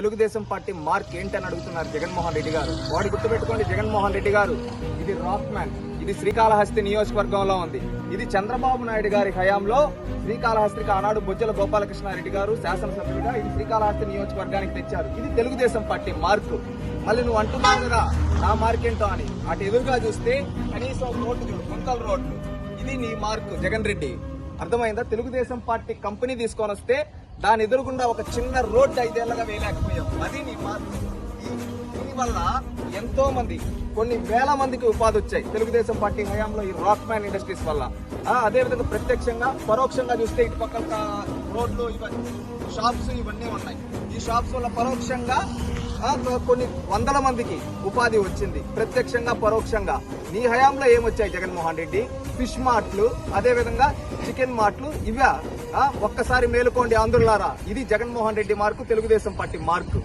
Telugu Desam party mark ఏంటని అడుగుతున్నారు జగన్మోహన్ రెడ్డి గారు. వాడు గుర్తుపెట్టుకోండి జగన్మోహన్ రెడ్డి గారు. ఇది రాక్ మ్యాన్ ఇది శ్రీకాళహస్తి నియోజకవర్గంలో ఉంది. ఇది చంద్రబాబు నాయుడు గారి హయాంలో శ్రీకాళహస్తికి ఆనాడు బొజ్జల గోపాలకృష్ణారెడ్డి గారు శాసనసభ్యుడిగా ఇది శ్రీకాళహస్తి నియోజకవర్గానికి తెచ్చారు. ఇది తెలుగుదేశం పార్టీ మార్కు. మళ్ళీ నువ్వు అంటున్నావు కదా నా మార్క్ ఏంటో అని. అటు ఎదురుగా చూస్తే కనీసం ఒక రోడ్డు చూడు గుంతల రోడ్లు ఇది నీ మార్కు జగన్ రెడ్డి. అర్థమైందా? తెలుగుదేశం పార్టీ కంపెనీ తీసుకొని వస్తే దాని ఎదురుగుండా ఒక చిన్న రోడ్డు ఐదేళ్ళగా వేయలేకపోయాం. అది నీ మాత్రం దీనివల్ల ఎంతో మంది కొన్ని వేల మందికి ఉపాధి వచ్చాయి. తెలుగుదేశం పార్టీ హయాంలో ఈ రాక్ మ్యాన్ ఇండస్ట్రీస్ వల్ల. అదేవిధంగా అదే విధంగా ప్రత్యక్షంగా పరోక్షంగా చూస్తే ఇటు పక్క రోడ్లు ఇవన్నీ షాప్స్ ఇవన్నీ ఉన్నాయి. ఈ షాప్స్ వల్ల పరోక్షంగా కొన్ని వందల మందికి ఉపాధి వచ్చింది. ప్రత్యక్షంగా పరోక్షంగా. నీ హయాంలో ఏమొచ్చాయి జగన్మోహన్ రెడ్డి? ఫిష్ మార్ట్లు అదే విధంగా చికెన్ మార్ట్లు ఇవా? ఒక్కసారి మేలుకోండి ఆంధ్రులారా. ఇది Jaganmohan Reddy mark Telugu Desam party mark.